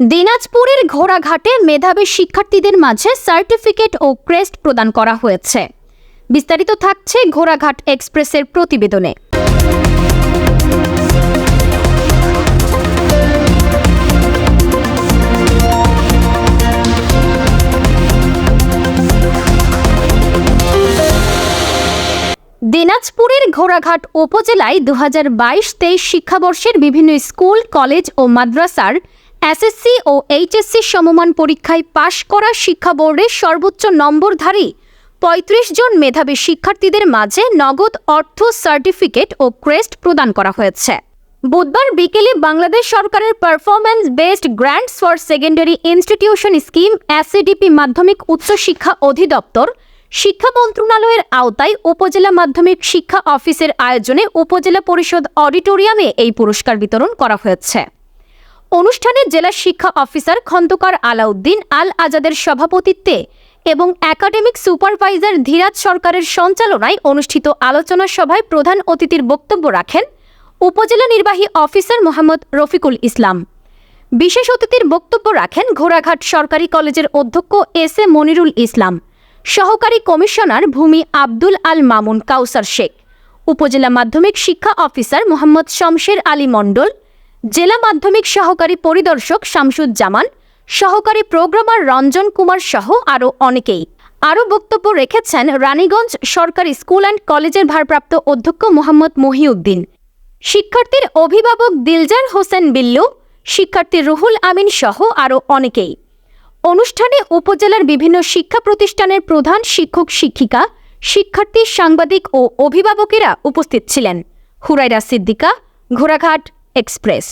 দিনাজপুরের ঘোড়াঘাটে মেধাবী শিক্ষার্থীদের মাঝে সার্টিফিকেট ও ক্রেস্ট প্রদান করা হয়েছে। বিস্তারিত থাকছে ঘোড়াঘাট এক্সপ্রেসের প্রতিবেদনে। দিনাজপুরের ঘোড়াঘাট উপজেলায় দু হাজার বাইশ তেইশ শিক্ষাবর্ষের বিভিন্ন স্কুল, কলেজ ও মাদ্রাসার এসএসসি ও এইচএসসি সমমান পরীক্ষায় পাশ করা শিক্ষা বোর্ডের সর্বোচ্চ নম্বরধারী পঁয়ত্রিশ জন মেধাবী শিক্ষার্থীদের মাঝে নগদ অর্থ সার্টিফিকেট ও ক্রেস্ট প্রদান করা হয়েছে। বুধবার বিকেলে বাংলাদেশ সরকারের performance based grants for secondary institution scheme ACDP মাধ্যমিক উচ্চশিক্ষা অধিদপ্তর শিক্ষা মন্ত্রণালয়ের আওতায় উপজেলা মাধ্যমিক শিক্ষা অফিসের আয়োজনে উপজেলা পরিষদ অডিটোরিয়ামে এই পুরস্কার বিতরণ করা হয়েছে। অনুষ্ঠানে জেলা শিক্ষা অফিসার খন্দকার আলাউদ্দিন আল আজাদের সভাপতিত্বে এবং একাডেমিক সুপারভাইজার ধীরাজ সরকারের সঞ্চালনায় অনুষ্ঠিত আলোচনা সভায় প্রধান অতিথির বক্তব্য রাখেন উপজেলা নির্বাহী অফিসার মোহাম্মদ রফিকুল ইসলাম। বিশেষ অতিথির বক্তব্য রাখেন ঘোড়াঘাট সরকারি কলেজের অধ্যক্ষ এস এ মনিরুল ইসলাম, সহকারী কমিশনার ভূমি আব্দুল আল মামুন কাউসার শেখ, উপজেলা মাধ্যমিক শিক্ষা অফিসার মোহাম্মদ শমশের আলী মণ্ডল জেলা মাধ্যমিক সহকারী পরিদর্শক শামসুজ্জামান, সহকারী প্রোগ্রামার রঞ্জন কুমার সহ আরও অনেকেই। আরও বক্তব্য রেখেছেন রানীগঞ্জ সরকারি স্কুল অ্যান্ড কলেজের ভারপ্রাপ্ত অধ্যক্ষ মোহাম্মদ মহিউদ্দিন। শিক্ষার্থীর অভিভাবক দিলজার হোসেন বিল্লু, শিক্ষার্থী রুহুল আমিন সহ আরও অনেকেই। অনুষ্ঠানে উপজেলার বিভিন্ন শিক্ষা প্রতিষ্ঠানের প্রধান শিক্ষক শিক্ষিকা, শিক্ষার্থী সাংবাদিক ও অভিভাবকেরা উপস্থিত ছিলেন। হুরাইরা সিদ্দিকা, ঘোড়াঘাট এক্সপ্রেস